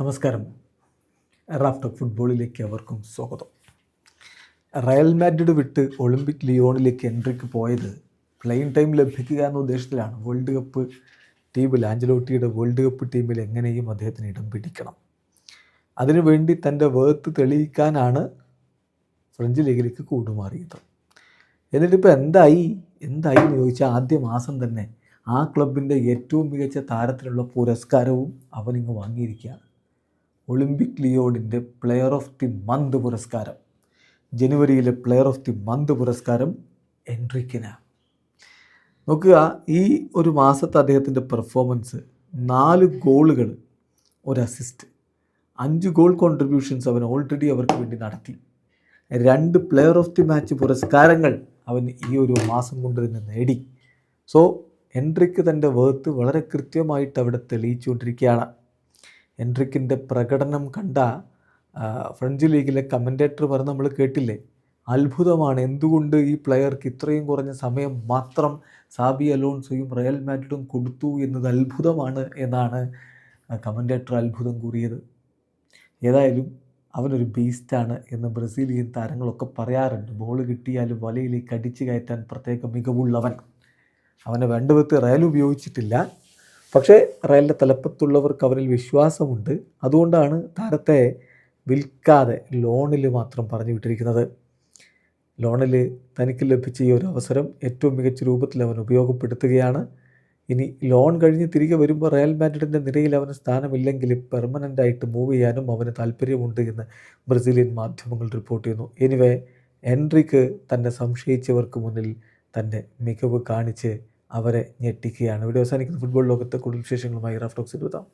നമസ്കാരം. റാഫ്റ്റർ ഫുട്ബോളിലേക്ക് അവർക്കും സ്വാഗതം. റയൽ മാഡ്രിഡ് വിട്ട് ഒളിമ്പിക് ലിയോണിലേക്ക് എൻട്രിക്ക് പോയത് പ്ലെയിൻ ടൈം ലഭിക്കുക എന്ന ഉദ്ദേശത്തിലാണ്. വേൾഡ് കപ്പ് ടീമിൽ ആഞ്ചലോട്ടിയുടെ വേൾഡ് കപ്പ് ടീമിൽ എങ്ങനെയും അദ്ദേഹത്തിന് ഇടം പിടിക്കണം. അതിനുവേണ്ടി തന്റെ വേർത്ത് തെളിയിക്കാനാണ് ഫ്രഞ്ച് ലീഗിലേക്ക് കൂടുമാറിയത്. എന്നിട്ടിപ്പോൾ എന്തായി? എന്തായി എന്ന് ചോദിച്ചാൽ ആദ്യ മാസം തന്നെ ആ ക്ലബിന്റെ ഏറ്റവും മികച്ച താരത്തിനുള്ള പുരസ്കാരവും അവനിങ്ങ് വാങ്ങിയിരിക്കുകയാണ്. ഒളിമ്പിക് ലിയോണിന്റെ പ്ലെയർ ഓഫ് ദി മന്ത് പുരസ്കാരം. ജനുവരിയിലെ പ്ലെയർ ഓഫ് ദി മന്ത് പുരസ്കാരം എൻട്രിക്കിനാണ് നോക്കുക ഈ ഒരു മാസത്തെ അദ്ദേഹത്തിന്റെ പെർഫോമൻസ് നാല് ഗോളുകൾ ഒരു അസിസ്റ്റ് അഞ്ച് ഗോൾ കോൺട്രിബ്യൂഷൻസ് അവൻ ഓൾറെഡി അവർക്ക് വേണ്ടി നടത്തി. രണ്ട് പ്ലെയർ ഓഫ് ദി മാച്ച് പുരസ്കാരങ്ങൾ അവൻ ഈ ഒരു മാസം കൊണ്ട് തന്നെ നേടി. സോ എൻട്രിക്ക് തന്റെ വേർത്ത് വളരെ കൃത്യമായിട്ട് അവിടെ തെളിയിച്ചുകൊണ്ടിരിക്കുകയാണ്. എൻട്രിക്കിന്റെ പ്രകടനം കണ്ട ഫ്രഞ്ച് ലീഗിലെ കമന്റേറ്റർ പറഞ്ഞ് നമ്മൾ കേട്ടില്ലേ? അത്ഭുതമാണ്. എന്തുകൊണ്ട് ഈ പ്ലെയർക്ക് ഇത്രയും കുറഞ്ഞ സമയം മാത്രം സാബി അലോൺസോയും റയൽ മാഡ്രിഡും കൊടുത്തു എന്നത് അത്ഭുതമാണ് എന്നാണ് കമന്റേറ്റർ അത്ഭുതം കൂറിയത്. ഏതായാലും അവനൊരു ബീസ്റ്റാണ് എന്ന് ബ്രസീലിയൻ താരങ്ങളൊക്കെ പറയാറുണ്ട്. ബോൾ കിട്ടിയാലും വലയിലേക്ക് അടിച്ചു കയറ്റാൻ പ്രത്യേക മികവുള്ളവൻ. അവനെ വേണ്ടവിധത്തിൽ റയൽ ഉപയോഗിച്ചിട്ടില്ല. പക്ഷേ റയലിന്റെ തലപ്പത്തുള്ളവർക്ക് അവരിൽ വിശ്വാസമുണ്ട്. അതുകൊണ്ടാണ് താരത്തെ വിൽക്കാതെ ലോണിൽ മാത്രം പറഞ്ഞു വിട്ടിരിക്കുന്നത്. ലോണിൽ തനിക്ക് ലഭിച്ച ഈ ഒരു അവസരം ഏറ്റവും മികച്ച രൂപത്തിൽ അവൻ ഉപയോഗപ്പെടുത്തുകയാണ്. ഇനി ലോൺ കഴിഞ്ഞ് തിരികെ വരുമ്പോൾ റയൽ മാഡ്രിഡിന്റെ നിരയിൽ അവന് സ്ഥാനമില്ലെങ്കിൽ പെർമനന്റ് ആയിട്ട് മൂവ് ചെയ്യാനും അവന് താല്പര്യമുണ്ട് എന്ന് ബ്രസീലിയൻ മാധ്യമങ്ങൾ റിപ്പോർട്ട് ചെയ്യുന്നു. എനിവേ എൻട്രിക്ക് തന്നെ സംശയിച്ചവർക്ക് മുന്നിൽ തന്റെ മികവ് കാണിച്ച് അവരെ ഞെട്ടിക്കുകയാണ്. ഇവിടെ അവസാനിക്കുന്ന. ഫുട്ബോൾ ലോകത്തെ കൂടുതൽ വിശേഷങ്ങളുമായി റഫ്ലോക്സ് എഴുതാം